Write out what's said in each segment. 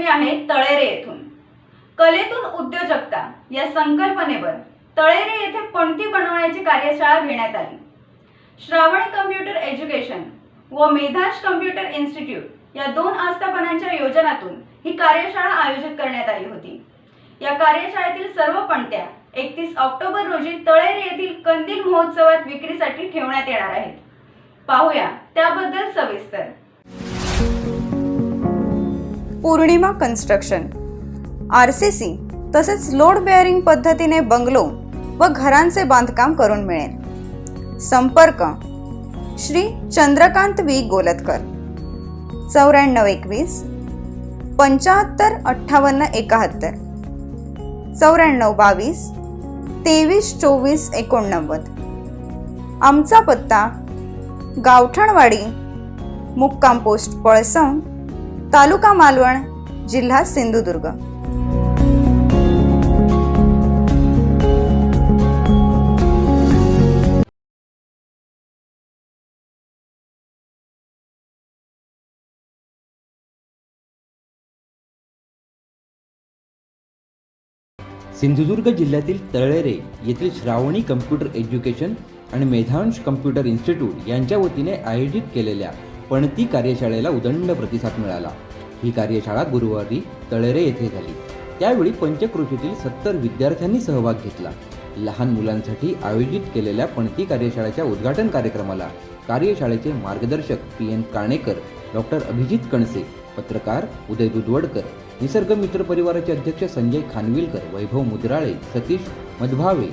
बातमी आहे तळेरे येथून. कलेतून उद्योजकता या संकल्पनेवर तळेरे येथे पणती बनवण्याची कार्यशाळा घेण्यात आली? श्रावण कम्प्युटर एज्युकेशन व मेधाश कम्प्युटर इन्स्टिट्यूट या दोन आस्थापनांच्या योजनातून ही कार्यशाळा आयोजित करण्यात आली होती. या कार्यशाळेतील सर्व पणत्या एकतीस ऑक्टोबर रोजी तळेरे येथील कंदील महोत्सवात विक्रीसाठी ठेवण्यात येणार आहेत. पाहूया त्याबद्दल सविस्तर. Purnima construction R C C तसेच लोड बेअरिंग पद्धतीने बंगलो व घरांचे बांधकाम करून मिळेल. संपर्क. श्री चंद्रकांत वी गोलतकर. चौऱ्याण्णव एकवीस. पंच्याहत्तर अठ्ठावन्न एकाहत्तर. चौऱ्याण्णव बावीस. तेवीस चोवीस एकोणनव्वद. आमचा पत्ता गावठणवाडी मुक्काम पोस्ट पळसम तालुका मालवण जिल्हा सिंधुदुर्ग. सिंधुदुर्ग जिल्ह्यातील तळेरे येथील श्रावणी कम्प्युटर एज्युकेशन आणि मेधांश कम्प्युटर इन्स्टिट्यूट यांच्या वतीने आयोजित केलेल्या पणती कार्यशाळेला उदंड प्रतिसाद मिळाला. ही कार्यशाळा गुरुवारी तळेरे येथे झाली. त्यावेळी पंचकृषीतील सत्तर विद्यार्थ्यांनी सहभाग घेतला. लहान मुलांसाठी आयोजित केलेल्या पणती कार्यशाळेच्या उद्घाटन कार्यक्रमाला कार्यशाळेचे मार्गदर्शक P N Kanekar doctor Abhijit Kanse पत्रकार उदय दुधवडकर निसर्ग मित्र परिवाराचे अध्यक्ष संजय खानविलकर वैभव मुद्राळे सतीश मधभावे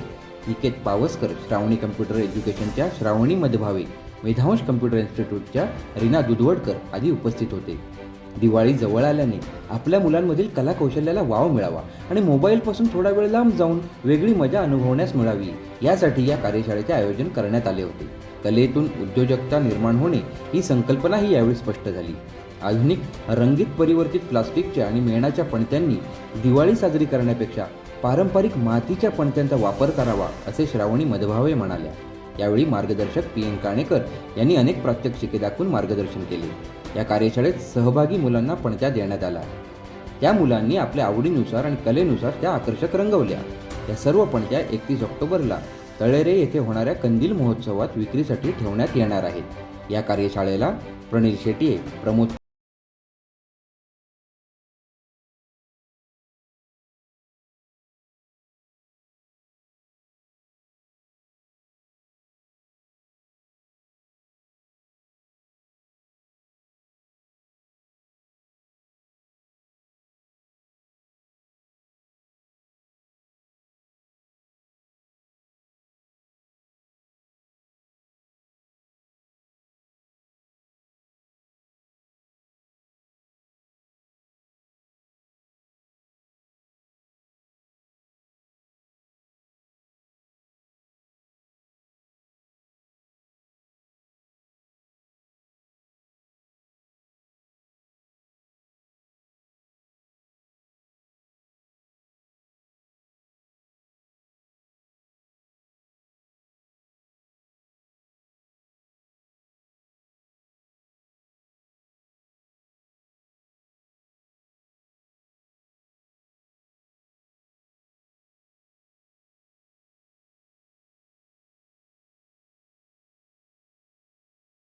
निकेत पावसकर श्रावणी कम्प्युटर एज्युकेशनच्या श्रावणी मधभावे मेधांश कम्प्युटर इन्स्टिट्यूटच्या रीना दुधवडकर आदी उपस्थित होते. दिवाळी जवळ आल्याने आपल्या मुलांमधील कला कौशल्याला वाव मिळावा आणि मोबाईलपासून थोडा वेळ लांब जाऊन वेगळी मजा अनुभवण्यास मिळावी यासाठी या कार्यशाळेचे आयोजन करण्यात आले होते. कलेतून उद्योजकता निर्माण होणे ही संकल्पनाही यावेळी स्पष्ट झाली. आधुनिक रंगीत परिवर्तित प्लास्टिकच्या आणि मेणाच्या पणत्यांनी दिवाळी साजरी करण्यापेक्षा पारंपरिक मातीच्या पणत्यांचा वापर करावा असे श्रावणी मधभावे म्हणाल्या. यावेळी मार्गदर्शक पी एन काणेकर यांनी अनेक प्रात्यक्षिके दाखवून मार्गदर्शन केले. या कार्यशाळेत सहभागी मुलांना पणत्या देण्यात आला. त्या मुलांनी आपल्या आवडीनुसार आणि कलेनुसार त्या आकर्षक रंगवल्या. या सर्व पणत्या एकतीस ऑक्टोबरला तळेरे येथे होणाऱ्या कंदील महोत्सवात विक्रीसाठी ठेवण्यात येणार आहेत. या कार्यशाळेला प्रणील शेटिये प्रमोद